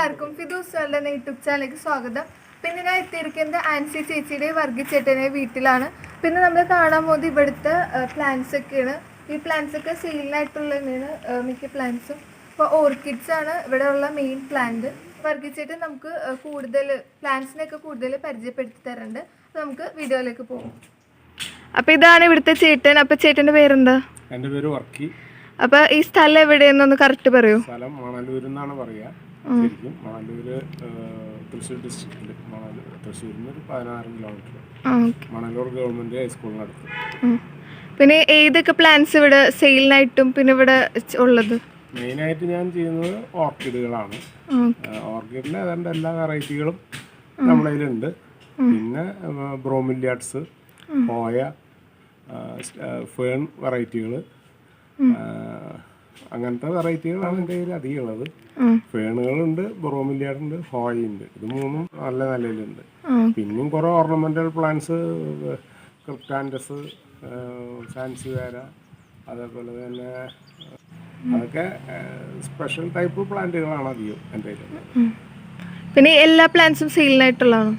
എല്ലാവർക്കും ഫിദൂസ് വേൾഡ് എന്ന യൂട്യൂബ് ചാനലിലേക്ക് സ്വാഗതം. പിന്നെ ഞാൻ എത്തിയിരിക്കുന്നത് ആൻസി ചേച്ചിയുടെ വർഗിച്ചേട്ടനെ വീട്ടിലാണ്. പിന്നെ നമ്മൾ കാണാൻ പോകുന്നത് ഇവിടുത്തെ പ്ലാന്റ്സ് ഒക്കെയാണ്. ഈ പ്ലാന്റ്സ് ഒക്കെ സെയിലിനായിട്ടുള്ള തന്നെയാണ് മിക്ക പ്ലാന്റ്സും അപ്പോൾ ഓർക്കിഡ്സ് ആണ് ഇവിടെ ഉള്ള മെയിൻ പ്ലാന്റ് വർഗീച്ചേട്ടൻ നമുക്ക് കൂടുതൽ പ്ലാന്റ്സിനെയൊക്കെ കൂടുതൽ പരിചയപ്പെടുത്തി തരുന്നുണ്ട് അപ്പോൾ നമുക്ക് വീഡിയോയിലേക്ക് പോകും അപ്പോൾ ഇതാണ് ഇവിടുത്തെ ചേട്ടൻ. അപ്പോൾ ചേട്ടന്റെ പേരെന്താ? എന്റെ പേര് വർക്കി. അപ്പൊ ഈ സ്ഥലം എവിടെയെന്നൊന്ന് കറക്റ്റ് പറയൂ. സ്ഥലം മണലൂരിന്നാണ് പറയുക. ശരിക്കും മണലൂര് തൃശ്ശൂർ ഡിസ്ട്രിക്റ്റിൽ മണലൂർ തൃശ്ശൂരിൽ നിന്ന് ഒരു പതിനാറ് കിലോമീറ്റർ മണലൂർ ഗവൺമെന്റ് ഹൈസ്കൂളിനടുത്ത്. പിന്നെ ഏതൊക്കെ പ്ലാന്റ്സ് ഇവിടെ സെയിലിനായിട്ടും പിന്നെ ഇവിടെ ഉള്ളത്? മെയിനായിട്ട് ഞാൻ ചെയ്യുന്നത് ഓർക്കിഡുകളാണ് ഓർക്കിഡിൽ ഏതാണ്ട് എല്ലാ വെറൈറ്റികളും നമ്മുടെ കയ്യിലുണ്ട്. പിന്നെ ബ്രോമില്യാട്സ് പോയ ഫേൺ വെറൈറ്റികൾ അങ്ങനത്തെ വെറൈറ്റികളാണ് എന്റെ കയ്യിൽ അധികം ഉള്ളത് ഫേണുകളുണ്ട് ബ്രോമില്യാടുണ്ട് ഉണ്ട് ഇത് മൂന്നും നല്ല നിലയിലുണ്ട്. പിന്നെയും കുറേ ഓർണമെന്റൽ പ്ലാന്റ്സ് ക്രിപ്റ്റാൻഡസ് സാൻസിവേര അതേപോലെ തന്നെ അതൊക്കെ സ്പെഷ്യൽ ടൈപ്പ് പ്ലാന്റുകളാണ് അധികം എന്റെ കയ്യിലുള്ളത്. പിന്നെ എല്ലാ പ്ലാന്റ്സും സെയിലിനായിട്ടുള്ളതാണോ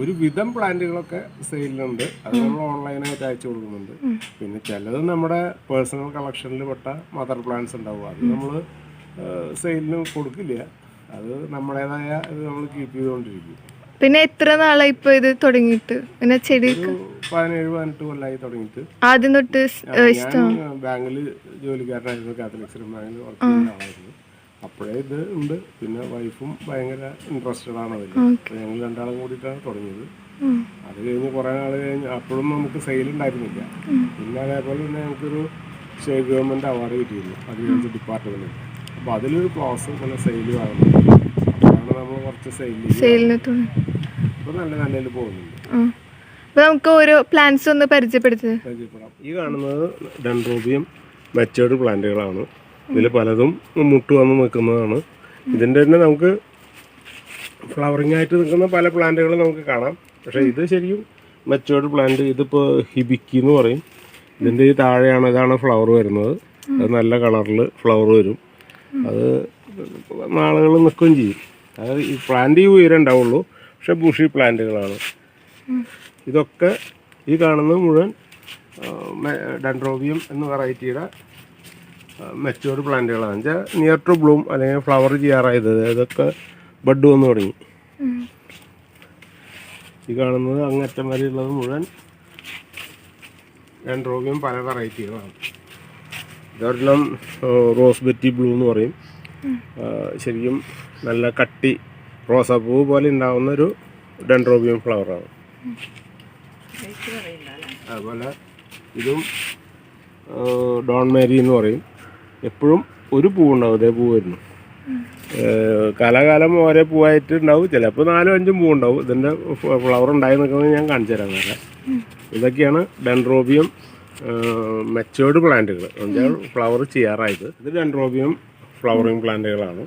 ഒരു വിധം പ്ലാന്റുകളൊക്കെ സെയിലിലുണ്ട്. അത് നമ്മൾ ഓൺലൈനായിട്ട് അയച്ചു കൊടുക്കുന്നുണ്ട്. പിന്നെ ചിലത് നമ്മുടെ പേഴ്സണൽ കളക്ഷനിൽ പെട്ട മദർ പ്ലാന്റ്സ് ഉണ്ടാവും. അത് നമ്മൾ സെയിലിന് കൊടുക്കില്ല. അത് നമ്മുടേതായ ഇത് നമ്മൾ കീപ്പ് ചെയ്തുകൊണ്ടിരിക്കും. പിന്നെ എത്ര നാളായി ഇപ്പൊ ഇത് തുടങ്ങിയിട്ട്? പിന്നെ ചെടി പതിനേഴ് പതിനെട്ട് കൊല്ലായി തുടങ്ങിയിട്ട്. ആദ്യം തൊട്ട് ബാങ്കിൽ ബാങ്കിൽ ജോലിക്കാരനായിരുന്നു. കാത്തലിക്സിലും ബാങ്കിൽ വർക്ക് ചെയ്യുന്ന ആളായിരുന്നു. അപ്പോഴേ ഇത് ഉണ്ട്. പിന്നെ വൈഫും ഭയങ്കര ഇൻട്രസ്റ്റഡ് ആണ് അതിൽ ഞങ്ങൾ രണ്ടാളും കൂടിയിട്ടാണ് തുടങ്ങിയത്. അത് കഴിഞ്ഞ് കുറേ നാൾ കഴിഞ്ഞ് അപ്പോഴും നമുക്ക് സെയിൽ ഉണ്ടായിരുന്നില്ല പിന്നെ അതേപോലെ തന്നെ ഞങ്ങൾക്കൊരു സ്റ്റേറ്റ് ഗവൺമെന്റ് അവാർഡ് കിട്ടിയിരുന്നു. അഗ്രികൾച്ചർ ഡിപ്പാർട്ട്മെന്റിൽ അപ്പോൾ അതിലൊരു ക്ലോസ് ഇങ്ങനെ സെയിൽ വാങ്ങുന്നത് അപ്പോഴാണ് നമ്മൾ കുറച്ച് സെയിൽ നല്ല ഇപ്പോൾ നല്ല നിലയിൽ പോകുന്നുണ്ട്. നമുക്ക് ഓരോ പ്ലാന്റ്സ് ഒന്ന് പരിചയപ്പെടുത്തത് പരിചയപ്പെടാം. ഈ കാണുന്നത് ഡെൻഡ്രോബിയം മെച്ചേർഡ് പ്ലാന്റുകളാണ് ഇതിൽ പലതും മുട്ട് വന്ന് നിൽക്കുന്നതാണ്. ഇതിന്റെ തന്നെ നമുക്ക് ഫ്ലവറിങ് ആയിട്ട് നിൽക്കുന്ന പല പ്ലാന്റുകളും നമുക്ക് കാണാം. പക്ഷേ ഇത് ശരിക്കും മെച്ചോർഡ് പ്ലാന്റ് ഇതിപ്പോൾ ഹിബിക്കി എന്ന് പറയും. ഇതിന്റെ ഈ താഴെയാണ് ഇതാണ് ഫ്ലവർ വരുന്നത്. അത് നല്ല കളറിൽ ഫ്ലവർ വരും. അത് നാളുകൾ നിൽക്കുകയും ചെയ്യും. അതായത് ഈ പ്ലാന്റ് ഈ ഉയരം ഉണ്ടാവുള്ളൂ. പക്ഷെ ബുഷി പ്ലാന്റുകളാണ് ഇതൊക്കെ ഈ കാണുന്ന മുഴുവൻ ഡൻഡ്രോബിയം എന്ന വെറൈറ്റിയുടെ മെച്ചൂർഡ് പ്ലാന്റുകളാണ് വെച്ചാൽ നിയർ ടു ബ്ലൂം അല്ലെങ്കിൽ ഫ്ലവർ ചെയ്യാറായത്. ഇതൊക്കെ ബഡ് വന്ന് തുടങ്ങി. ഈ കാണുന്നത് അങ്ങറ്റം വരെയുള്ളത് മുഴുവൻ ഡെൻഡ്രോബിയം പല വെറൈറ്റികളാണ് ഇതൊരെണ്ണം റോസ് ബെറ്റി ബ്ലൂ എന്ന് പറയും. ശരിക്കും നല്ല കട്ടി റോസാപ്പൂ പോലെ ഉണ്ടാവുന്ന ഒരു ഡെൻഡ്രോബിയം ഫ്ലവറാണ് അതുപോലെ ഇതും ഡോൺ മേരി എന്ന് പറയും. എപ്പോഴും ഒരു പൂവുണ്ടാവും ഇതേ പൂ വരുന്നു. കാലാകാലം ഓരോ പൂവായിട്ട് ഉണ്ടാവും ചിലപ്പോൾ നാലും അഞ്ചും പൂ ഉണ്ടാവും ഇതിന്റെ ഫ്ലവർ ഉണ്ടായി നിൽക്കുന്നത് ഞാൻ കാണിച്ചു തരാം വേറെ. ഇതൊക്കെയാണ് ഡെൻഡ്രോബിയം മെച്ചേർഡ് പ്ലാന്റുകൾ എന്നുവെച്ചാൽ ഫ്ലവർ ചെയ്യാറായത്. ഇത് ഡെൻഡ്രോബിയം ഫ്ലവറിങ് പ്ലാന്റുകളാണ്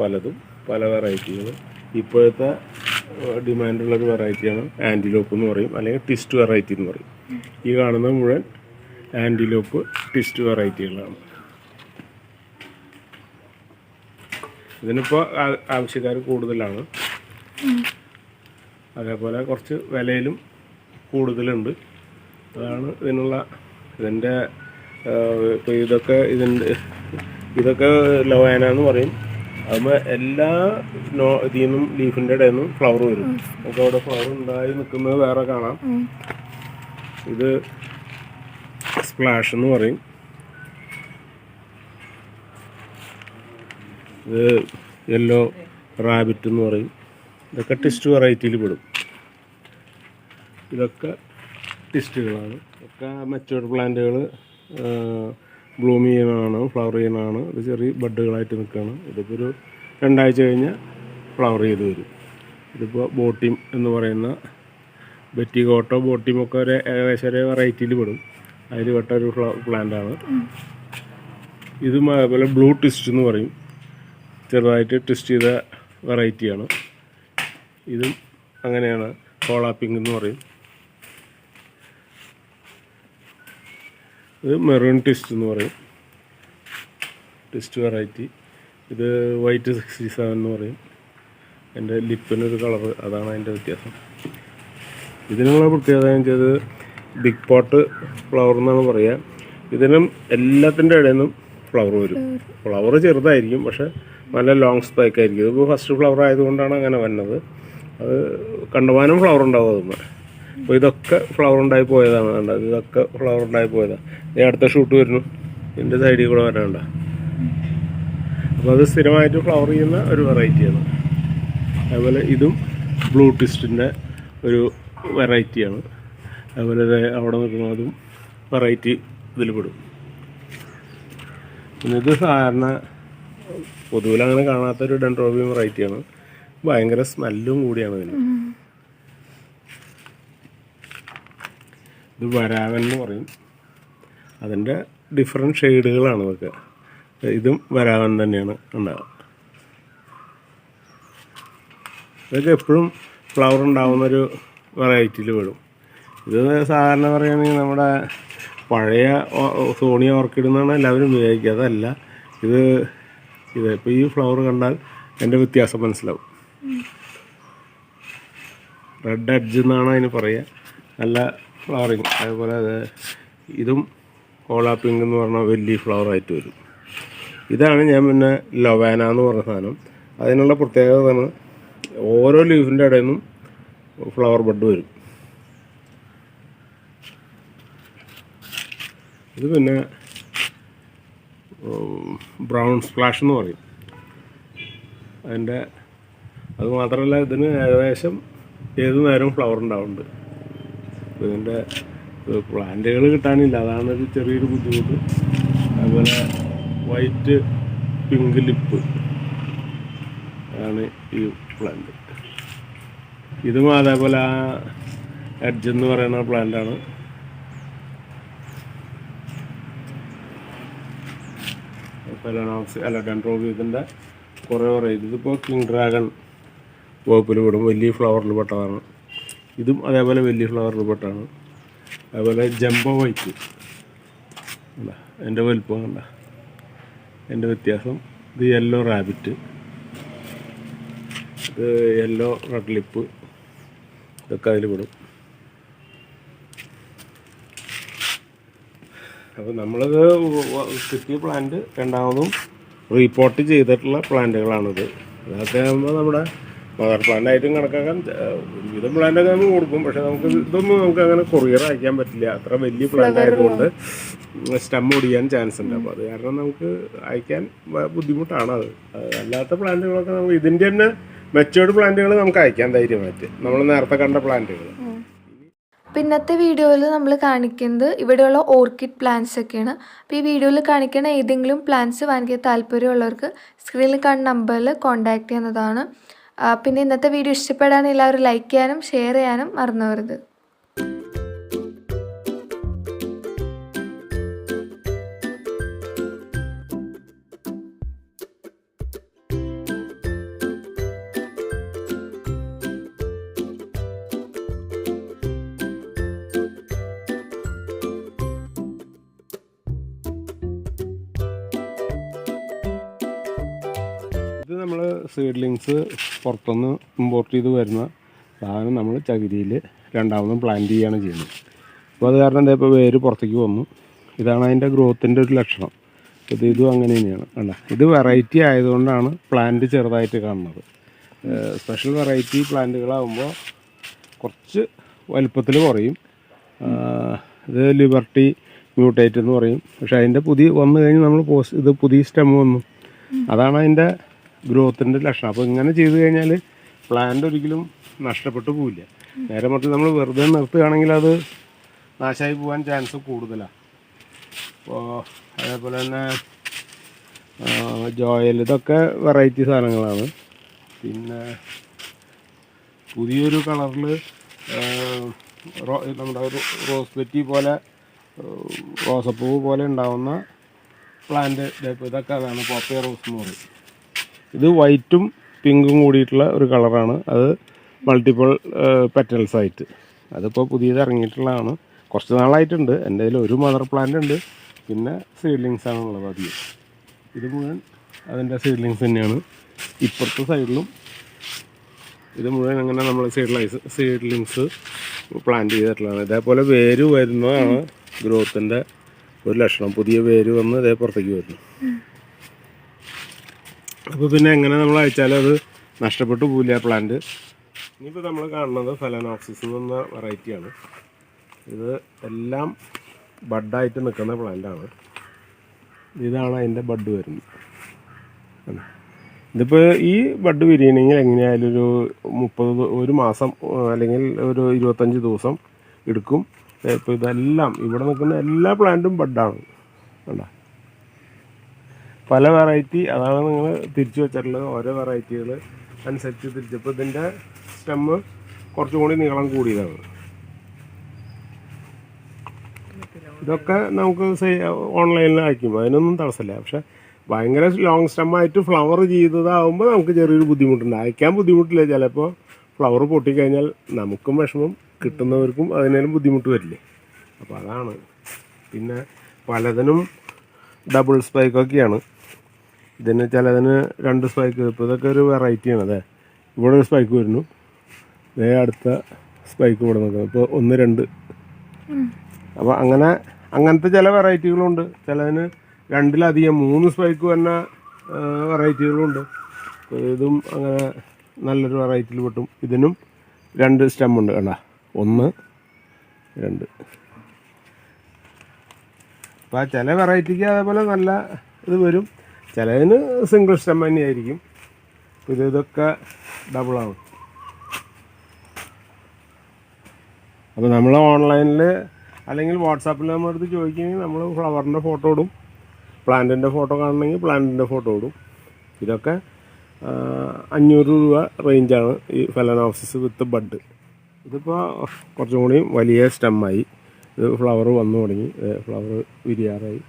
പലതും പല വെറൈറ്റികൾ ഇപ്പോഴത്തെ ഡിമാൻഡുള്ള ഒരു വെറൈറ്റിയാണ് ആന്റിലോപ്പ് എന്ന് പറയും അല്ലെങ്കിൽ ടിസ്റ്റ് വെറൈറ്റി എന്ന് പറയും. ഈ കാണുന്ന മുഴുവൻ ആന്റിലോപ്പ് ടിസ്റ്റ് വെറൈറ്റികളാണ് ഇതിനിപ്പോൾ ആവശ്യക്കാർ കൂടുതലാണ്. അതേപോലെ കുറച്ച് വിലയിലും കൂടുതലുണ്ട്. അതാണ് ഇതിനുള്ള ഇതിന്റെ ഇപ്പോൾ ഇതൊക്കെ ഇതിന്റെ ഇതൊക്കെ ലോയാന എന്ന് പറയും. അതുമ്പോൾ എല്ലാ നോ ഇതിൽ നിന്നും ലീഫിന്റെ ഇടയിൽ നിന്നും ഫ്ലവർ വരും നമുക്ക് അവിടെ ഫ്ലവർ ഉണ്ടായി നിൽക്കുന്നത് വേറെ കാണാം. ഇത് സ്പ്ലാഷ് എന്ന് പറയും. ഇത് യെല്ലോ റാബിറ്റ് എന്ന് പറയും. ഇതൊക്കെ ടിസ്റ്റ് വെറൈറ്റിയിൽ പെടും. ഇതൊക്കെ ടിസ്റ്റുകളാണ് ഒക്കെ മെച്ചോർഡ് പ്ലാന്റുകൾ ബ്ലൂം ചെയ്യുന്നതാണ് ഫ്ലവർ ചെയ്യുന്നതാണ്. ഇത് ചെറിയ ബഡുകളായിട്ട് നിൽക്കുകയാണ്. ഇതിപ്പോൾ ഒരു രണ്ടാഴ്ച കഴിഞ്ഞാൽ ഫ്ലവർ ചെയ്ത് വരും. ഇതിപ്പോൾ ബോട്ടിം എന്ന് പറയുന്ന ബെറ്റി കോട്ടോ ബോട്ടിം ഒക്കെ ഒരു ഏകദേശം ഒരു വെറൈറ്റിയിൽ പെടും. അതിൽ പെട്ട ഒരു പ്ലാന്റാണ് ഇതും അതുപോലെ ബ്ലൂ ടിസ്റ്റ് എന്ന് പറയും. ചെറുതായിട്ട് ട്വിസ്റ്റ് ചെയ്ത വെറൈറ്റിയാണ് ഇതും അങ്ങനെയാണ്. കോളാപ്പിംഗ് എന്ന് പറയും. ഇത് മെറൂൺ ട്വിസ്റ്റ് എന്ന് പറയും. ട്വിസ്റ്റ് വെറൈറ്റി ഇത് വൈറ്റ് സിക്സ്റ്റി സെവൻ എന്ന് പറയും. എന്റെ ലിപ്പിനൊരു കളർ അതാണ് അതിന്റെ വ്യത്യാസം. ഇതിനുള്ള പ്രത്യേകത എന്ന് വെച്ചത് ബിഗ് പോട്ട് ഫ്ലവർ എന്നാണ് പറയുക ഇതിനും എല്ലാത്തിന്റെ ഇടയിൽ നിന്നും ഫ്ലവർ വരും ഫ്ലവർ ചെറുതായിരിക്കും പക്ഷെ നല്ല ലോങ് സ്പൈക്ക് ആയിരിക്കും. ഇതിപ്പോൾ ഫസ്റ്റ് ഫ്ലവർ ആയതുകൊണ്ടാണ് അങ്ങനെ വന്നത്. അത് കണ്ടുവാനും ഫ്ലവർ ഉണ്ടാവും അതുമ്പോൾ അപ്പോൾ ഇതൊക്കെ ഫ്ലവർ ഉണ്ടായി പോയതാണ് വേണ്ട ഇതൊക്കെ ഫ്ലവർ ഉണ്ടായി പോയതാണ് ഈ അടുത്ത ഷൂട്ട് വരുന്നു. ഇതിന്റെ സൈഡിൽ കൂടെ വരാണ്ട. അപ്പോൾ അത് സ്ഥിരമായിട്ട് ഫ്ലവർ ചെയ്യുന്ന ഒരു വെറൈറ്റിയാണ് അതുപോലെ ഇതും ബ്ലൂ ട്വിസ്റ്റിന്റെ ഒരു വെറൈറ്റിയാണ് അതുപോലെ അവിടെ നിൽക്കുന്നതും വെറൈറ്റി ഇതിൽ പെടും. പിന്നെ ഇത് സാധാരണ പൊതുവിൽ അങ്ങനെ കാണാത്ത ഒരു ഡെൻഡ്രോബിയം വെറൈറ്റിയാണ്. ഭയങ്കര സ്മെല്ലും കൂടിയാണ് ഇതിന്. ഇത് വരാവൻ എന്ന് പറയും. അതിന്റെ ഡിഫറെന്റ് ഷെയ്ഡുകളാണ് ഇതൊക്കെ. ഇതും വരാവൻ തന്നെയാണ് ഉണ്ടാവുക. ഇതൊക്കെ എപ്പോഴും ഫ്ലവർ ഉണ്ടാവുന്നൊരു വെറൈറ്റിയിൽ വിടും ഇത് സാധാരണ പറയുകയാണെങ്കിൽ നമ്മുടെ പഴയ സോണിയ ഓർക്കിഡ് എന്നാണ് എല്ലാവരും ഉപയോഗിക്കുക. അതല്ല ഇത് ഇത് ഇപ്പോൾ ഈ ഫ്ലവർ കണ്ടാൽ എന്റെ വ്യത്യാസം മനസ്സിലാവും. റെഡ് അഡ്ജ് എന്നാണ് അതിന് പറയുക നല്ല ഫ്ലവറിങ് അതേപോലെ അത് ഇതും ഓളാ പിങ്ക് എന്ന് പറഞ്ഞാൽ വലിയ ഫ്ലവർ ആയിട്ട് വരും. ഇതാണ് ഞാൻ പിന്നെ ലൊവാന എന്ന് പറഞ്ഞ സാധനം. അതിനുള്ള പ്രത്യേകതയാണ് ഓരോ ലീഫിന്റെ ഇടയിൽ നിന്നും ഫ്ലവർ ബഡ് വരും. ഇത് പിന്നെ ബ്രൗൺ സ്പ്ലാഷ് എന്ന് പറയും. അതിന്റെ അത് മാത്രമല്ല ഇതിന് ഏകദേശം ഏത് നേരവും ഫ്ലവർ ഉണ്ടാവുന്നുണ്ട്. ഇതിന്റെ പ്ലാന്റുകൾ കിട്ടാനില്ല. അതാണ് ഒരു ചെറിയൊരു ബുദ്ധിമുട്ട്. അതുപോലെ വൈറ്റ് പിങ്ക് ലിപ്പ് ആണ് ഈ പ്ലാന്റ് ഇതും അതേപോലെ ആ എഡ്ജ് എന്ന് പറയുന്ന പ്ലാന്റാണ് ഫെലനോക്സ് അല്ല ഡെൻഡ്രോബിയത്തിന്റെ കുറേ കുറേ. ഇതിപ്പോൾ കിങ് ഡ്രാഗൺ വകുപ്പിൽ പെടും. വലിയ ഫ്ലവറിൽ പെട്ടതാണ്. ഇതും അതേപോലെ വലിയ ഫ്ലവറിൽ പെട്ടാണ്. അതേപോലെ ജംബോ വൈറ്റ് അല്ല എന്റെ വലിപ്പം കണ്ട? എന്റെ വ്യത്യാസം. ഇത് യെല്ലോ റാബിറ്റ് ഇത് യെല്ലോ റെഡ് ലിപ്പ് ഇതൊക്കെ അതിൽ പെടും. അപ്പോൾ നമ്മളത് കിട്ടിയ പ്ലാന്റ് രണ്ടാമതും റീപോർട്ട് ചെയ്തിട്ടുള്ള പ്ലാന്റുകളാണിത് അതൊക്കെ ആകുമ്പോൾ നമ്മുടെ മദർ പ്ലാന്റായിട്ടും കണക്കാക്കാൻ വിവിധ ഒരുവിധം പ്ലാന്റൊക്കെ നമുക്ക് കൊടുക്കും പക്ഷെ നമുക്ക് ഇതൊന്നും നമുക്ക് അങ്ങനെ കൊറിയർ അയക്കാൻ പറ്റില്ല. അത്ര വലിയ പ്ലാന്റ് ആയതുകൊണ്ട് സ്റ്റം ഒടിയാൻ ചാൻസ് ഉണ്ട്. അപ്പോൾ അത് കാരണം നമുക്ക് അയക്കാൻ ബുദ്ധിമുട്ടാണ് അത്. അത് അല്ലാത്ത പ്ലാന്റുകളൊക്കെ നമുക്ക് ഇതിന്റെ തന്നെ മെച്ചേർഡ് പ്ലാന്റുകൾ നമുക്ക് അയക്കാൻ ധൈര്യമായിട്ട്. നമ്മൾ നേരത്തെ കണ്ട പ്ലാന്റുകൾ അപ്പോൾ ഇന്നത്തെ വീഡിയോയിൽ നമ്മൾ കാണിക്കുന്നത് ഇവിടെയുള്ള ഓർക്കിഡ് പ്ലാന്റ്സ് ഒക്കെയാണ്. അപ്പോൾ ഈ വീഡിയോയിൽ കാണിക്കുന്ന ഏതെങ്കിലും പ്ലാന്റ്സ് വാങ്ങിക്കാൻ താല്പര്യമുള്ളവർക്ക് സ്ക്രീനിൽ കാണുന്ന നമ്പറിൽ കോൺടാക്റ്റ് ചെയ്യുന്നതാണ്. പിന്നെ ഇന്നത്തെ വീഡിയോ ഇഷ്ടപ്പെടാൻ എല്ലാവരും ലൈക്ക് ചെയ്യാനും ഷെയർ ചെയ്യാനും മറന്നു സീഡ്ലിങ്സ് പുറത്തുനിന്ന് ഇമ്പോർട്ട് ചെയ്ത് വരുന്ന സാധനം നമ്മൾ ചകിരിയിൽ രണ്ടാമതും പ്ലാന്റ് ചെയ്യുകയാണ് ചെയ്യുന്നത്. അപ്പോൾ അത് കാരണം എന്താ ഇപ്പോൾ വേര് പുറത്തേക്ക് വന്നു. ഇതാണ് അതിന്റെ ഗ്രോത്തിന്റെ ഒരു ലക്ഷണം. ഇത് ഇതും അങ്ങനെ തന്നെയാണ്. അല്ല ഇത് വെറൈറ്റി ആയതുകൊണ്ടാണ് പ്ലാന്റ് ചെറുതായിട്ട് കാണുന്നത്. സ്പെഷ്യൽ വെറൈറ്റി പ്ലാന്റുകളാകുമ്പോൾ കുറച്ച് വലുപ്പത്തിൽ കുറയും. ഇത് ലിബർട്ടി മ്യൂട്ടേറ്റ് എന്ന് പറയും. പക്ഷേ അതിന്റെ പുതിയ വന്നു കഴിഞ്ഞ് നമ്മൾ പോസ് ഇത് പുതിയ സ്റ്റെം വന്നു. അതാണ് അതിന്റെ ഗ്രോത്തിന്റെ ലക്ഷണം. അപ്പോൾ ഇങ്ങനെ ചെയ്തു കഴിഞ്ഞാൽ പ്ലാന്റ് ഒരിക്കലും നഷ്ടപ്പെട്ടു പോവില്ല. നേരെ മറിച്ച് നമ്മൾ വെറുതെ നിർത്തുകയാണെങ്കിൽ അത് നാശമായി പോകാൻ ചാൻസ് കൂടുതലാണ് അപ്പോൾ അതേപോലെ തന്നെ ജോയൽ ഇതൊക്കെ വെറൈറ്റി സാധനങ്ങളാണ്. പിന്നെ പുതിയൊരു കളറിൽ നമ്മുടെ റോസ് പെറ്റി പോലെ റോസപ്പൂവ് പോലെ ഉണ്ടാവുന്ന പ്ലാന്റ് ഇതൊക്കെ അതാണ് പോപ്പിയ റോസ് എന്ന് പറയും. ഇത് വൈറ്റും പിങ്കും കൂടിയിട്ടുള്ള ഒരു കളറാണ് അത് മൾട്ടിപ്പിൾ പെറ്റൽസ് ആയിട്ട്. അതിപ്പോൾ പുതിയത് ഇറങ്ങിയിട്ടുള്ളതാണ്. കുറച്ച് നാളായിട്ടുണ്ട്. എന്റെ കയ്യിൽ ഒരു മദർ പ്ലാന്റ് ഉണ്ട്. പിന്നെ സീഡ്ലിങ്സ് ആണുള്ളത് അധികം ഇത് മുഴുവൻ അതിന്റെ സീഡ്ലിങ്സ് തന്നെയാണ്. ഇപ്പുറത്തെ സൈഡിലും ഇത് മുഴുവൻ അങ്ങനെ നമ്മൾ സീഡ്ലൈസ് സീഡ്ലിങ്സ് പ്ലാന്റ് ചെയ്തിട്ടുള്ളതാണ്. ഇതേപോലെ വേര് വരുന്നതാണ് ഗ്രോത്തിന്റെ ഒരു ലക്ഷണം. പുതിയ വേര് വന്ന് ഇതേ പുറത്തേക്ക് വരുന്നു. അപ്പോൾ പിന്നെ എങ്ങനെ നമ്മൾ അയച്ചാലും അത് നഷ്ടപ്പെട്ടു പോവില്ല പ്ലാന്റ് ഇനിയിപ്പോൾ നമ്മൾ കാണുന്നത് ഫലനോക്സിസ് എന്ന വെറൈറ്റിയാണ് ഇത് എല്ലാം ബഡായിട്ട് നിൽക്കുന്ന പ്ലാന്റാണ് ഇതാണ് അതിന്റെ ബഡ് വരുന്നത്? ഇതിപ്പോൾ ഈ ബഡ് വിരിയണമെങ്കിൽ എങ്ങനെയായാലും ഒരു മുപ്പത് ഒരു മാസം അല്ലെങ്കിൽ ഒരു ഇരുപത്തഞ്ച് ദിവസം എടുക്കും. ഇപ്പോൾ ഇതെല്ലാം ഇവിടെ നിൽക്കുന്ന എല്ലാ പ്ലാന്റും ബഡാണ്. കണ്ടോ? പല വെറൈറ്റി അതാണ് നിങ്ങൾ തിരിച്ചു വെച്ചിട്ടുള്ളത്. ഓരോ വെറൈറ്റികൾ അനുസരിച്ച് തിരിച്ചപ്പോൾ ഇതിന്റെ സ്റ്റെമ്മ് കുറച്ചും കൂടി നീളം കൂടിയതാണ്. ഇതൊക്കെ നമുക്ക് ഓൺലൈനിൽ അയക്കും അതിനൊന്നും തടസ്സമില്ല. പക്ഷെ ഭയങ്കര ലോങ് സ്റ്റെമ്മായിട്ട് ഫ്ലവർ ചെയ്തതാകുമ്പോൾ നമുക്ക് ചെറിയൊരു ബുദ്ധിമുട്ടുണ്ട്. അയക്കാൻ ബുദ്ധിമുട്ടില്ല. ചിലപ്പോൾ ഫ്ലവർ പൊട്ടിക്കഴിഞ്ഞാൽ നമുക്കും വിഷമം കിട്ടുന്നവർക്കും അതിനേലും ബുദ്ധിമുട്ട് വരില്ലേ? അപ്പോൾ അതാണ്. പിന്നെ പലതിനും ഡബിൾ സ്പൈക്കൊക്കെയാണ് ഇതിന് അതിന് രണ്ട് സ്പൈക്ക് ഇപ്പോൾ ഇതൊക്കെ ഒരു വെറൈറ്റിയാണ് അതെ ഇവിടെ ഒരു സ്പൈക്ക് വരുന്നു. ഇതേ അടുത്ത സ്പൈക്ക് ഇവിടെ നിൽക്കുന്നത് ഇപ്പോൾ ഒന്ന് രണ്ട്. അപ്പോൾ അങ്ങനെ അങ്ങനത്തെ ചില വെറൈറ്റികളുണ്ട് ചിലതിന് രണ്ടിലധികം മൂന്ന് സ്പൈക്ക് വരുന്ന വെറൈറ്റികളുണ്ട് ഇതും അങ്ങനെ നല്ലൊരു വെറൈറ്റിയിൽ പെട്ടും. ഇതിനും രണ്ട് സ്റ്റെമ്മുണ്ട് കണ്ട. ഒന്ന് രണ്ട്. അപ്പോൾ ചില വെറൈറ്റിക്ക് അതേപോലെ നല്ല ഇത് വരും. ചിലതിന് സിംഗിൾ സ്റ്റെം തന്നെയായിരിക്കും. പിന്നെ ഇതൊക്കെ ഡബിളാവും അപ്പോൾ നമ്മൾ ഓൺലൈനിൽ അല്ലെങ്കിൽ വാട്സാപ്പിൽ നമ്മുടെ അടുത്ത് ചോദിക്കുകയാണെങ്കിൽ നമ്മൾ ഫ്ലവറിന്റെ ഫോട്ടോ ഇടും. പ്ലാന്റിന്റെ ഫോട്ടോ കാണണമെങ്കിൽ പ്ലാന്റിന്റെ ഫോട്ടോ ഇടും. ഇതൊക്കെ അഞ്ഞൂറ് രൂപ റേഞ്ചാണ് ഈ ഫലനോപ്സിസ് വിത്ത് ബഡ് ഇതിപ്പോൾ കുറച്ചും കൂടി വലിയ സ്റ്റെമ്മായി ഇത് ഫ്ലവർ വന്നു തുടങ്ങി. ഫ്ലവർ വിരിയാറായി.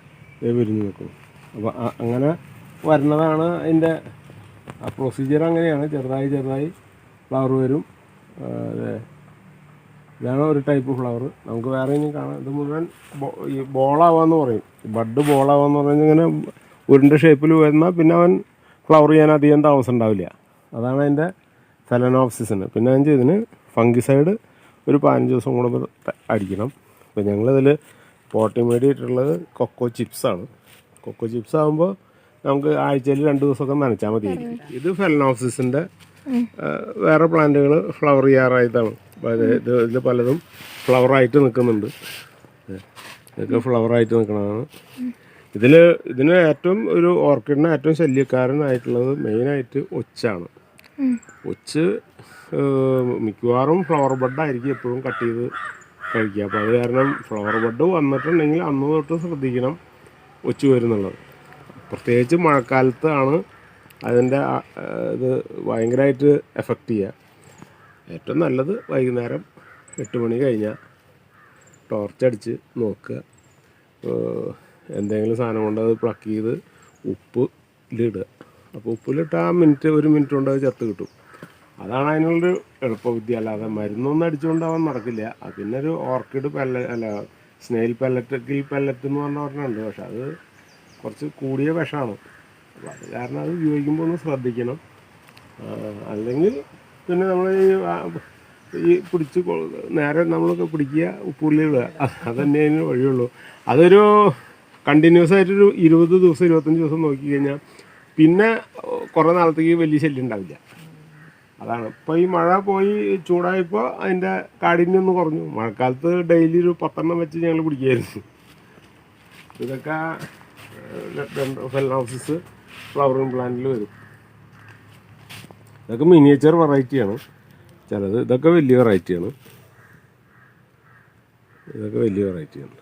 വിരിഞ്ഞ് നിൽക്കും അപ്പോൾ അങ്ങനെ വരുന്നതാണ് അതിന്റെ പ്രൊസീജിയർ അങ്ങനെയാണ്. ചെറുതായി ചെറുതായി ഫ്ലവർ വരും. ഇതാണ് ഒരു ടൈപ്പ് ഫ്ലവർ നമുക്ക് വേറെ ഇനി കാണാം. ഇത് മുഴുവൻ ഈ ബോളാവാന്ന് പറയും. ബഡ് ബോളാവാന്ന് പറഞ്ഞാൽ ഇങ്ങനെ ഉരുണ്ട ഷേപ്പിൽ വരുന്ന പിന്നെ അവൻ ഫ്ലവർ ചെയ്യാൻ അധികം താമസം ഉണ്ടാവില്ല. അതാണ് അതിന്റെ ഫെലനോപ്സിസിന് പിന്നെ ഞാൻ ചെയ്തതിന് ഫംഗിസൈഡ് ഒരു പതിനഞ്ച് ദിവസം കൂടെ അടിക്കണം. അപ്പോൾ ഞങ്ങളിതിൽ പോട്ടിങ് വേണ്ടിയിട്ടുള്ളത് കൊക്കോ ചിപ്സാണ് കൊക്കോ ചിപ്സ് ആകുമ്പോൾ നമുക്ക് ആഴ്ചയിൽ രണ്ട് ദിവസമൊക്കെ നനച്ചാൽ മതിയായിരിക്കും ഇത് ഫെലനോപ്സിസിന്റെ വേറെ പ്ലാന്റുകൾ ഫ്ലവർ ചെയ്യാറായതാണ് അപ്പോൾ ഇത് ഇത് ഇതിൽ പലതും ഫ്ലവറായിട്ട് നിൽക്കുന്നുണ്ട്. ഇത് ഇതൊക്കെ ഫ്ലവറായിട്ട് നിൽക്കണതാണ്. ഇതിൽ ഇതിന് ഏറ്റവും ഒരു ഓർക്കിഡിന് ഏറ്റവും ശല്യക്കാരനായിട്ടുള്ളത് മെയിനായിട്ട് ഒച്ചാണ്. ഒച്ച് മിക്കവാറും ഫ്ലവർ ബഡായിരിക്കും എപ്പോഴും കട്ട് ചെയ്ത് കഴിക്കുക. അപ്പോൾ അത് കാരണം ഫ്ലവർ ബഡ് വന്നിട്ടുണ്ടെങ്കിൽ അന്ന് തൊട്ട് ശ്രദ്ധിക്കണം ഒച്ച് വരുന്നുള്ളത്. പ്രത്യേകിച്ച് മഴക്കാലത്താണ് അതിന്റെ ഇത് ഭയങ്കരമായിട്ട് എഫക്റ്റ് ചെയ്യുക. ഏറ്റവും നല്ലത് വൈകുന്നേരം എട്ട് മണി കഴിഞ്ഞാൽ ടോർച്ചടിച്ച് നോക്കുക. എന്തെങ്കിലും സാധനം കൊണ്ട് അത് പ്ലക്ക് ചെയ്ത് ഉപ്പിലിടുക അപ്പോൾ ഉപ്പിലിട്ട് ആ മിനിറ്റ് ഒരു മിനിറ്റ് കൊണ്ട് അത് ചത്ത് കിട്ടും. അതാണ് അതിനുള്ളൊരു എളുപ്പവിദ്യ. അല്ലാതെ മരുന്നൊന്നും അടിച്ചുകൊണ്ട് അവൻ നടക്കില്ല പിന്നെ ഒരു ഓർക്കിഡ് പെല്ല അല്ല സ്നെയിൽ പെല്ലറ്റ് കിൽ പെല്ലറ്റ് എന്ന് പറഞ്ഞ ഒരെണ്ണമുണ്ട് പക്ഷെ അത് കുറച്ച് കൂടിയ വിഷമാണ്. അത് കാരണം അത് ഉപയോഗിക്കുമ്പോൾ ഒന്ന് ശ്രദ്ധിക്കണം. അല്ലെങ്കിൽ പിന്നെ നമ്മൾ ഈ ഈ പിടിച്ച് നേരെ നമ്മളൊക്കെ പിടിക്കുക ഉപ്പുള്ളി ഇടുക അത് തന്നെ അതിന് വഴിയുള്ളൂ. അതൊരു കണ്ടിന്യൂസ് ആയിട്ടൊരു ഇരുപത് ദിവസം ഇരുപത്തഞ്ച് ദിവസം നോക്കി കഴിഞ്ഞാൽ പിന്നെ കുറേ നാളത്തേക്ക് വലിയ ശല്യം ഉണ്ടാവില്ല. അതാണ്. ഇപ്പോൾ ഈ മഴ പോയി ചൂടായപ്പോൾ അതിന്റെ കാഠിന്യം ഒന്ന് കുറഞ്ഞു. മഴക്കാലത്ത് ഡെയിലി ഒരു പത്തെണ്ണം വെച്ച് ഞങ്ങൾ പിടിക്കുമായിരുന്നു ഇതൊക്കെ ഫെലനോസിസ് ഫ്ലവറിങ് പ്ലാന്റിൽ വരും. ഇതൊക്കെ മിനിയേച്ചർ വെറൈറ്റിയാണ് ചിലത് ഇതൊക്കെ വലിയ വെറൈറ്റിയാണ് ഇതൊക്കെ വലിയ വെറൈറ്റിയാണ്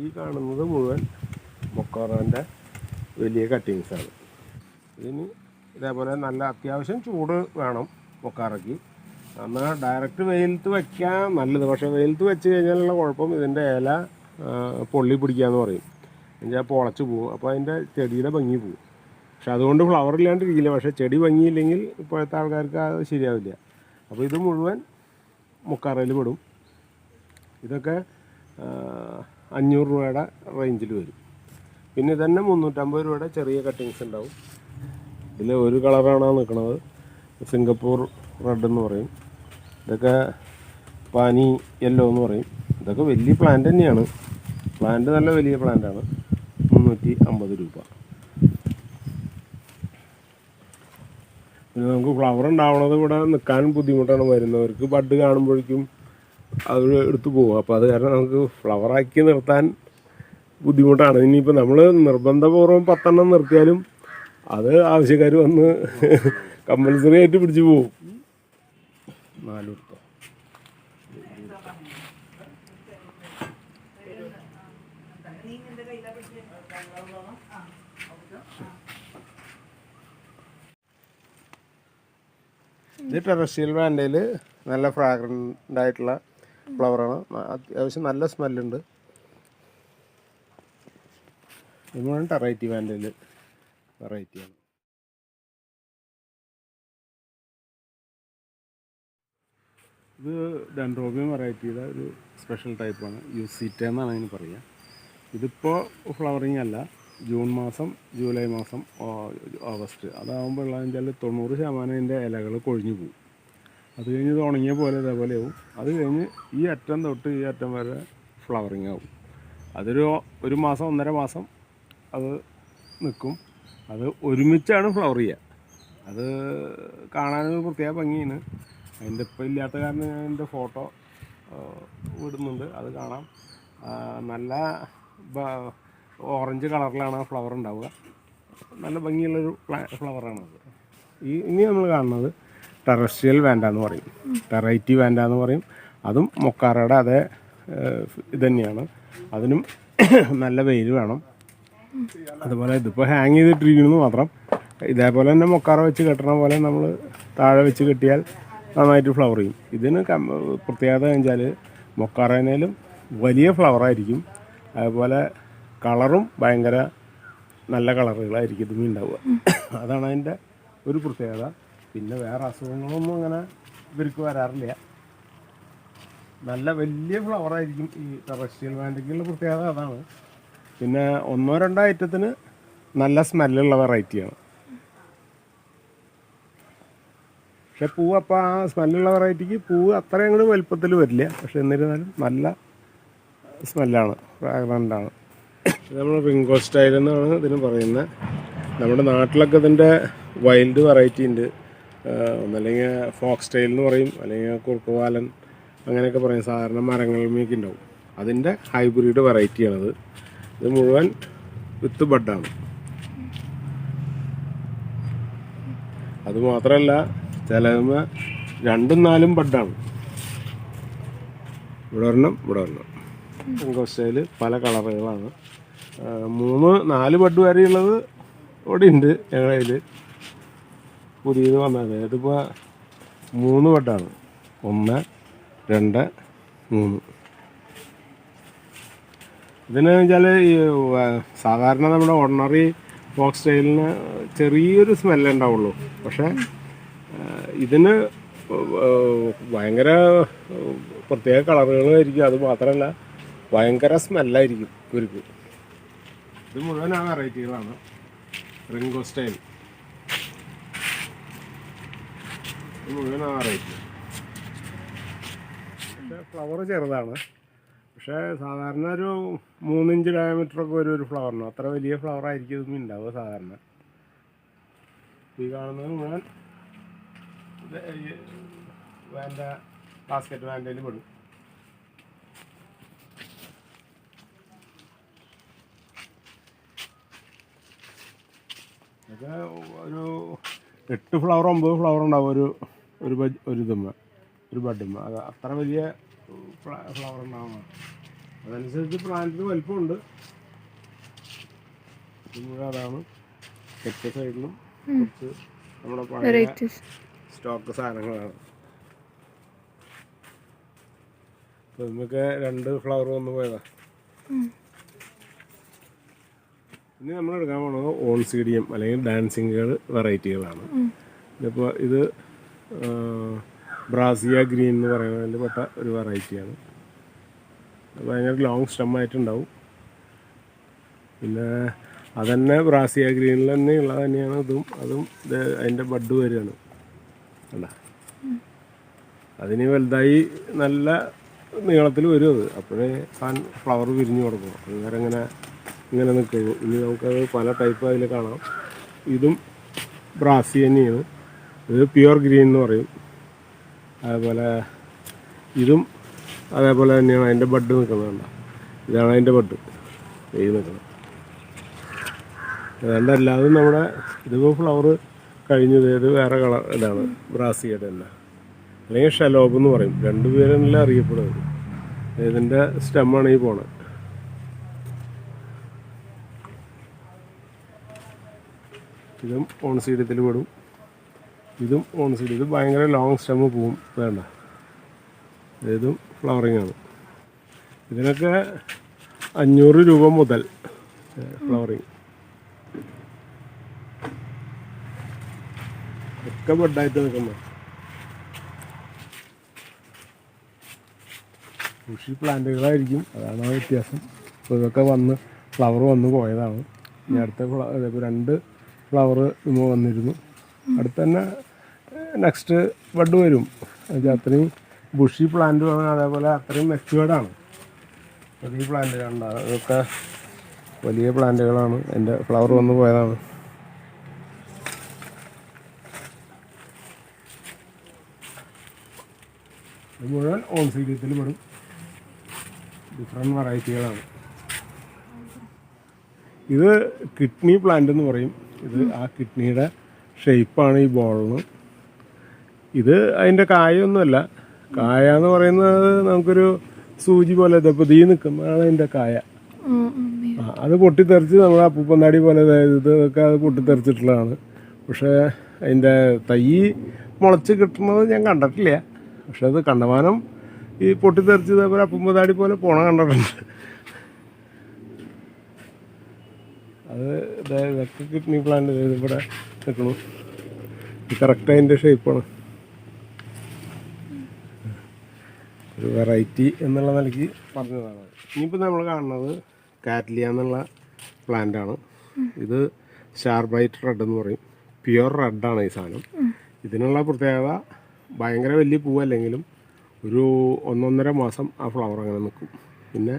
ഈ കാണുന്നത് മുഴുവൻ മൊക്കോറാന്റെ വലിയ കട്ടിങ്സാണ് ഇതിന് ഇതേപോലെ നല്ല അത്യാവശ്യം ചൂട് വേണം മൊക്കാറയ്ക്ക്. എന്നാൽ ഡയറക്റ്റ് വെയിലത്ത് വയ്ക്കാൻ നല്ലത്. പക്ഷേ വെയിലത്ത് വെച്ച് കഴിഞ്ഞാലുള്ള കുഴപ്പം ഇതിന്റെ ഇല പൊള്ളി പിടിക്കുക എന്ന് പറയും. എന്നുവെച്ചാൽ പൊളച്ച് പോകും അപ്പോൾ അതിന്റെ ചെടിയുടെ ഭംഗി പോകും പക്ഷെ അതുകൊണ്ട് ഫ്ലവർ ഇല്ലാണ്ടിരിക്കില്ല പക്ഷേ ചെടി ഭംഗിയില്ലെങ്കിൽ ഇപ്പോഴത്തെ ആൾക്കാർക്ക് അത് ശരിയാവില്ല. അപ്പോൾ ഇത് മുഴുവൻ മുക്കാറയിൽ പെടും. ഇതൊക്കെ അഞ്ഞൂറ് രൂപയുടെ റേഞ്ചിൽ വരും. പിന്നെ തന്നെ മുന്നൂറ്റമ്പത് രൂപയുടെ ചെറിയ കട്ടിങ്സ് ഉണ്ടാവും. ഇതിൽ ഒരു കളറാണ് നിൽക്കുന്നത് സിംഗപ്പൂർ റെഡ് എന്ന് പറയും. ഇതൊക്കെ പാനി യെല്ലോ എന്ന് പറയും. ഇതൊക്കെ വലിയ പ്ലാന്റ് തന്നെയാണ്. പ്ലാന്റ് നല്ല വലിയ പ്ലാന്റാണ് മുന്നൂറ്റി അമ്പത് രൂപ. പിന്നെ നമുക്ക് ഫ്ലവർ ഉണ്ടാവണത് ഇവിടെ നിൽക്കാൻ ബുദ്ധിമുട്ടാണ്. വരുന്നവർക്ക് ബഡ് കാണുമ്പോഴേക്കും അത് എടുത്തു പോകും അപ്പോൾ അത് കാരണം നമുക്ക് ഫ്ലവറാക്കി നിർത്താൻ ബുദ്ധിമുട്ടാണ്. ഇനിയിപ്പോൾ നമ്മൾ നിർബന്ധപൂർവം പത്തെണ്ണം നിർത്തിയാലും അത് ആവശ്യക്കാർ വന്ന് കമ്പൽസറി ആയിട്ട് പിടിച്ചു പോകും നാലെടുത്തോ ഇത് ടെറസ്ട്രിയൽ വാൻഡയിൽ നല്ല ഫ്രാഗ്രന്റ് ആയിട്ടുള്ള ഫ്ലവറാണ് അത്യാവശ്യം നല്ല സ്മെല്ലുണ്ട് ഇതാണ് ടെറൈറ്റി വാൻഡയിൽ വെറൈറ്റിയാണ് ഇത് ഡെൻഡ്രോബിയം വെറൈറ്റിയുടെ ഒരു സ്പെഷ്യൽ ടൈപ്പാണ് യു സീറ്റ എന്നാണ് അതിന് പറയുക. ഇതിപ്പോൾ ഫ്ലവറിങ് അല്ല. ജൂൺ മാസം ജൂലൈ മാസം ഓഗസ്റ്റ് അതാകുമ്പോൾ ഉള്ളതെന്ന് വെച്ചാൽ തൊണ്ണൂറ് ശതമാനം ഇതിന്റെ ഇലകൾ കൊഴിഞ്ഞു പോകും. അത് കഴിഞ്ഞ് ഇത് ഉണങ്ങിയ പോലെ ഇതേപോലെ ആവും അത് കഴിഞ്ഞ് ഈ അറ്റം തൊട്ട് ഈ അറ്റം വരെ ഫ്ലവറിങ് ആവും. അതൊരു ഒരു മാസം ഒന്നര മാസം അത് നിൽക്കും അത് ഒരുമിച്ചാണ് ഫ്ലവർ ചെയ്യുക. അത് കാണാനൊരു പ്രത്യേക ഭംഗിയാണ്. അതിന്റെ ഇപ്പം ഇല്ലാത്ത കാരണം ഞാൻ എന്റെ ഫോട്ടോ വിടുന്നുണ്ട്. അത് കാണാം. നല്ല ഓറഞ്ച് കളറിലാണ് ആ ഫ്ലവർ ഉണ്ടാവുക. നല്ല ഭംഗിയുള്ളൊരു ഫ്ലവറാണ് അത്. ഈ ഇനി നമ്മൾ കാണുന്നത് ടെറസ്ട്രിയൽ വാൻഡ എന്ന് പറയും. ടെറൈറ്റി വാൻഡ എന്ന് പറയും. അതും മൊക്കാറയുടെ അതേ ഇത് തന്നെയാണ് അതിനും നല്ല വെയിൽ വേണം. അതുപോലെ ഇതിപ്പോൾ ഹാങ് ചെയ്തിട്ടിരിക്കുന്നു മാത്രം. ഇതേപോലെ തന്നെ മൊക്കാറ വെച്ച് കെട്ടണ പോലെ നമ്മൾ താഴെ വെച്ച് കെട്ടിയാൽ നന്നായിട്ട് ഫ്ലവർ ചെയ്യും. ഇതിന് പ്രത്യേകത വെച്ചാൽ മൊക്കാറേനേലും വലിയ ഫ്ലവറായിരിക്കും അതുപോലെ കളറും ഭയങ്കര നല്ല കളറുകളായിരിക്കും ഇതുമേ ഉണ്ടാവുക. അതാണ് അതിന്റെ ഒരു പ്രത്യേകത. പിന്നെ വേറെ അസുഖങ്ങളൊന്നും അങ്ങനെ ഇവർക്ക് വരാറില്ല. നല്ല വലിയ ഫ്ലവറായിരിക്കും ഈ ടെറസ്ട്രിയൽ വാൻഡിക്കുള്ള പ്രത്യേകത അതാണ്. പിന്നെ ഒന്നോ രണ്ടോ ഐറ്റത്തിന് നല്ല സ്മെല്ലുള്ള വെറൈറ്റിയാണ് പക്ഷെ പൂവ് അപ്പം ആ സ്മെല്ലുള്ള വെറൈറ്റിക്ക് പൂവ് അത്രയും വലുപ്പത്തിൽ വരില്ല. പക്ഷെ എന്നിരുന്നാലും നല്ല സ്മെല്ലാണ് ഫ്രാഗ്രന്റാണ് ഇത് നമ്മൾ റിങ്കോ സ്റ്റൈൽ എന്നാണ് ഇതിന് പറയുന്നത് നമ്മുടെ നാട്ടിലൊക്കെ ഇതിന്റെ വൈൽഡ് വെറൈറ്റി ഉണ്ട് ഒന്നല്ലെങ്കിൽ ഫോക്സ് സ്റ്റൈൽ എന്ന് പറയും അല്ലെങ്കിൽ കുറുക്കുവാലൻ അങ്ങനെയൊക്കെ പറയും. സാധാരണ മരങ്ങളിലേക്ക് ഉണ്ടാവും അതിന്റെ ഹൈബ്രിഡ് വെറൈറ്റിയാണത് ഇത് മുഴുവൻ വിത്ത് ബഡാണ് അതുമാത്രമല്ല മാത്രമല്ല ചിലതുമ്മ രണ്ടും നാലും ബഡാണ് ഇവിടെ ഒരെണ്ണം ഇവിടെ ഒരെണ്ണം. സ്റ്റൈൽ പല കളറുകളാണ് മൂന്ന് നാല് ബഡ് വരെയുള്ളത് ഇവിടെ ഉണ്ട് ഞങ്ങളുടെ കയ്യിൽ പുതിയത് വന്നത്. ഇതിപ്പോൾ മൂന്ന് ബഡാണ്. ഒന്ന് രണ്ട് മൂന്ന്. ഇതിന് വെച്ചാൽ ഈ സാധാരണ നമ്മുടെ ഓർഡിനറി ബോക്സ് സ്റ്റൈലിന് ചെറിയൊരു സ്മെല്ല് ഉണ്ടാവുള്ളൂ. പക്ഷേ ഇതിന് ഭയങ്കര പ്രത്യേക കളറുകളായിരിക്കും. അത് മാത്രമല്ല ഭയങ്കര സ്മെല്ലായിരിക്കും ഇവർക്ക്. ഇത് മുഴുവൻ ആ വെറൈറ്റികളാണ്. റിങ്കോ സ്റ്റൈൽ മുഴുവൻ ആ വെറൈറ്റി. ഫ്ലവർ ചെറുതാണ്. പക്ഷേ സാധാരണ ഒരു മൂന്നിഞ്ച് ഡയമീറ്ററൊക്കെ വരും ഒരു ഫ്ലവറിന് അത്ര വലിയ ഫ്ലവർ ആയിരിക്കും ഇതൊന്നും ഉണ്ടാവുക സാധാരണ. ഈ കാണുന്നത് ഈ വേണ്ട ബാസ്ക്കറ്റ് വേണ്ടതിൽ പെടും. ഒരു എട്ട് ഫ്ലവർ ഒമ്പത് ഫ്ലവർ ഉണ്ടാവും ഒരു ഒരു ബജ് ഒരു ഇതുമ്മ ഒരു ബഡുമ്മ അത് അത്ര വലിയ ഫ്ലവർ ഉണ്ടാവുന്ന അതനുസരിച്ച് പ്ലാന്റിന് വലിപ്പമുണ്ട്. അതാണ്. തെക്ക് സൈഡിലും കുറച്ച് നമ്മുടെ പഴയ സ്റ്റോക്ക് സാധനങ്ങളാണ്. നമുക്ക് രണ്ട് ഫ്ലവർ വന്നു പോയതാ. ഇനി നമ്മൾ എടുക്കാൻ പോണത് എം അല്ലെങ്കിൽ ഡാൻസിങ്ങുകൾ വെറൈറ്റികളാണ് ഇതിപ്പോൾ ഇത് ബ്രാസിയ ഗ്രീൻ എന്ന് പറയുന്നതിൽ പെട്ട ഒരു വെറൈറ്റിയാണ് ഭയങ്കര ലോങ് സ്റ്റെം ആയിട്ടുണ്ടാവും. പിന്നെ അതന്നെ ബ്രാസിയ ഗ്രീനിൽ തന്നെ ഉള്ളത് തന്നെയാണ്. ഇതും അതും ഇത് അതിന്റെ ബഡ് വരികയാണ് അല്ല അതിന് വലുതായി നല്ല നീളത്തിൽ വരും അത്. അപ്പോഴേ ഫാൻ ഫ്ലവർ വിരിഞ്ഞു കൊടുക്കും. അതുവരെ ഇങ്ങനെ ഇങ്ങനെ നിൽക്കുള്ളൂ ഇനി നമുക്കത് പല ടൈപ്പ് അതിൽ കാണാം. ഇതും ബ്രാസി തന്നെയാണ് ഇത് പ്യുവർ ഗ്രീൻ എന്ന് പറയും. അതേപോലെ ഇതും അതേപോലെ തന്നെയാണ് അതിന്റെ ബഡ് നിൽക്കുന്നത് ഇതാണ് അതിന്റെ ബഡ് ഈ നിൽക്കുന്നത്. അതുകൊണ്ട് നമ്മുടെ ഇതിപ്പോൾ ഫ്ലവർ കഴിഞ്ഞത് ഇത് വേറെ കളർ ഇതാണ്. ബ്രാസിയുടെ തന്നെ. അല്ലെങ്കിൽ ഷലോബ് എന്ന് പറയും. രണ്ടുപേരെല്ലാം അറിയപ്പെടുന്നത്. ഇതിന്റെ സ്റ്റെമ്മാണ് ഈ പോണത്. ഇതും ഓൺ സീഡത്തിൽ പെടും. ഇതും ഓൺ സീഡ് ഇത് ഭയങ്കര ലോങ് സ്റ്റെമ്മ് പോവും. വേണ്ട. ഇതും ഫ്ലവറിങ് ആണ്. ഇതിനൊക്കെ അഞ്ഞൂറ് രൂപ മുതൽ ഫ്ലവറിങ് ഒക്കെ ബെഡായിട്ട് നിൽക്കുന്നത് കൃഷി പ്ലാന്റുകളായിരിക്കും. അതാണ് ആ വ്യത്യാസം. അപ്പോൾ ഇതൊക്കെ വന്ന് ഫ്ലവർ വന്ന് പോയതാണ്. ഇനി അടുത്ത രണ്ട് ഫ്ലവർ നമ്മൾ വന്നിരുന്നു. അടുത്ത തന്നെ നെക്സ്റ്റ് ബഡ് വരും. അത്രയും ബുഷി പ്ലാന്റുമാണ് അതേപോലെ അത്രയും മെച്ചുവേർഡാണ് വലിയ പ്ലാന്റുകളുണ്ട് അതൊക്കെ വലിയ പ്ലാന്റുകളാണ് എന്റെ ഫ്ലവർ വന്നു പോയതാണ്. മുഴുവൻ ഓൺ സീരിയത്തിൽ പെടും. ഡിഫറെന്റ് വെറൈറ്റികളാണ് ഇത് കിഡ്നി പ്ലാന്റ് എന്ന് പറയും. ഇത് ആ കിഡ്നിയുടെ ഷേപ്പാണ് ഈ ബോളിന് ഇത് അതിന്റെ കായൊന്നുമല്ല. കായ എന്ന് പറയുന്നത് നമുക്കൊരു സൂചി പോലെ ഇതിപ്പോൾ തീ അതാണ് അതിന്റെ കായ. ആ, അത് പൊട്ടിത്തെറിച്ച് നമ്മുടെ അപ്പൂപ്പന്താടി പോലെ ഇത് ഇതൊക്കെ അത് പൊട്ടിത്തെറിച്ചിട്ടുള്ളതാണ്. പക്ഷേ അതിന്റെ തൈ മുളച്ച് കിട്ടുന്നത് ഞാൻ കണ്ടിട്ടില്ല. പക്ഷെ അത് കണ്ടമാനം ഈ പൊട്ടിത്തെറിച്ച് ഇതേപോലെ അപ്പൂപ്പന്താടി പോലെ പോണ കണ്ടിട്ടുണ്ട്. അത് ഇതൊക്കെ കിഡ്നി പ്ലാന്റ് ഇവിടെ നിൽക്കണു കറക്റ്റ് അതിന്റെ ഷേപ്പാണ് ഒരു വെറൈറ്റി എന്നുള്ള നിലയ്ക്ക് പറഞ്ഞതാണ് ഇനിയിപ്പോൾ നമ്മൾ കാണുന്നത് കാറ്റ്ലിയ എന്നുള്ള പ്ലാന്റാണ് ഇത് ഷാർബൈറ്റ് റെഡ് എന്ന് പറയും. പ്യുവർ റെഡാണ് ഈ സാധനം. ഇതിനുള്ള പ്രത്യേകത ഭയങ്കര വലിയ പൂവല്ലെങ്കിലും ഒരു ഒന്നൊന്നര മാസം ആ ഫ്ലവർ അങ്ങനെ നിൽക്കും. പിന്നെ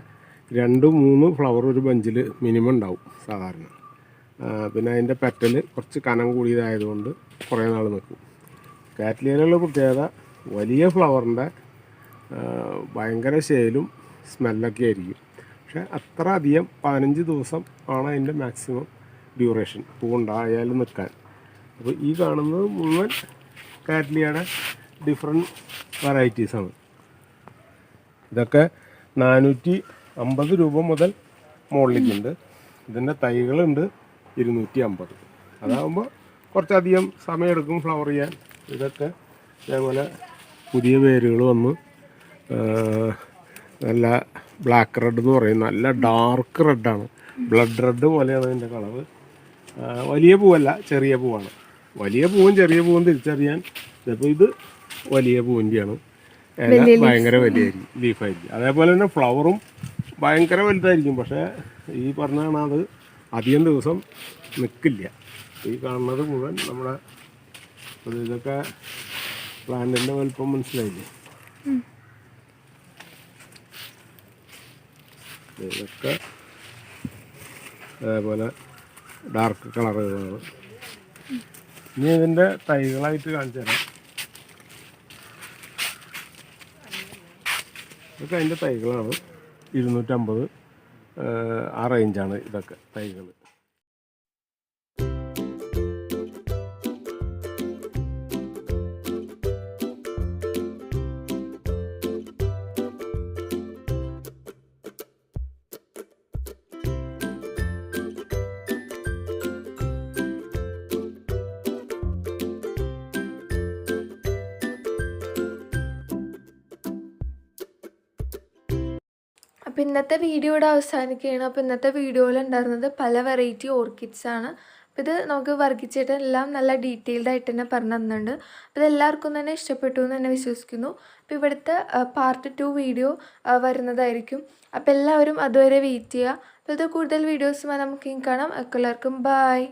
രണ്ട് മൂന്ന് ഫ്ലവർ ഒരു ബഞ്ചിൽ മിനിമം ഉണ്ടാവും സാധാരണ. പിന്നെ അതിന്റെ പെറ്റൽ കുറച്ച് കനം കൂടിയതായതുകൊണ്ട് കുറേ നാൾ നിൽക്കും. കാറ്റ്ലിയയിലുള്ള പ്രത്യേകത വലിയ ഫ്ലവറിന്റെ ഭയങ്കര ശേലും സ്മെല്ലൊക്കെ ആയിരിക്കും. പക്ഷെ അത്ര അധികം പതിനഞ്ച് ദിവസം ആണ് അതിന്റെ മാക്സിമം ഡ്യൂറേഷൻ പൂവുണ്ടായാലും നിൽക്കാൻ. അപ്പോൾ ഈ കാണുന്നത് മുഴുവൻ കാറ്റ്ലിയയുടെ ഡിഫറെന്റ് വെറൈറ്റീസാണ് ഇതൊക്കെ നാനൂറ്റി അമ്പത് രൂപ മുതൽ മുകളിലേക്കുണ്ട്. ഇതിന്റെ തൈകളുണ്ട് ഇരുന്നൂറ്റി അമ്പത് അതാകുമ്പോൾ കുറച്ചധികം സമയമെടുക്കും ഫ്ലവർ ചെയ്യാൻ. ഇതൊക്കെ അതേപോലെ പുതിയ വേരുകൾ വന്ന് നല്ല ബ്ലാക്ക് റെഡ് എന്ന് പറയും. നല്ല ഡാർക്ക് റെഡാണ് ബ്ലഡ് റെഡ് പോലെയാണ് അതിന്റെ കളറ് വലിയ പൂവല്ല ചെറിയ പൂവാണ്. വലിയ പൂവും ചെറിയ പൂവും തിരിച്ചറിയാൻ ചിലപ്പോൾ ഇത് വലിയ പൂവിന്റെയാണ്. ഭയങ്കര വലിയ ലീഫായിരിക്കും അതേപോലെ തന്നെ ഫ്ലവറും ഭയങ്കര വലുതായിരിക്കും. പക്ഷേ ഈ പറഞ്ഞാണ് അത് അധികം ദിവസം നിൽക്കില്ല ഈ കാണുന്നത് മുഴുവൻ നമ്മുടെ അത് ഇതൊക്കെ പ്ലാന്റിന്റെ വലുപ്പം മനസ്സിലായില്ലേ? ഇതൊക്കെ അതേപോലെ ഡാർക്ക് കളറുകളാണ് ഇനി ഇതിന്റെ തൈകളായിട്ട് കാണിച്ചു തരാം. ഇതൊക്കെ അതിന്റെ തൈകളാണ്. ഇരുന്നൂറ്റമ്പത് ആ റേഞ്ചാണ് ഇതൊക്കെ തൈകൾ. ഇന്നത്തെ വീഡിയോ ഇവിടെ അവസാനിക്കുകയാണ്. അപ്പോൾ ഇന്നത്തെ വീഡിയോയിൽ ഉണ്ടായിരുന്നത് പല വെറൈറ്റി ഓർക്കിഡ്സ് ആണ്. അപ്പോൾ ഇത് നമുക്ക് വർഗിച്ചിട്ട് എല്ലാം നല്ല ഡീറ്റെയിൽഡ് ആയിട്ട് തന്നെ പറഞ്ഞു തന്നിട്ടുണ്ട്. അപ്പോൾ ഇത് എല്ലാവർക്കും തന്നെ ഇഷ്ടപ്പെട്ടു എന്ന് തന്നെ വിശ്വസിക്കുന്നു. അപ്പോൾ ഇവിടുത്തെ പാർട്ട് ടു വീഡിയോ വരുന്നതായിരിക്കും. അപ്പോൾ എല്ലാവരും അതുവരെ വെയിറ്റ് ചെയ്യുക. അപ്പോൾ ഇത് കൂടുതൽ വീഡിയോസുമായി നമുക്ക് കാണാം. എല്ലാവർക്കും ബായ്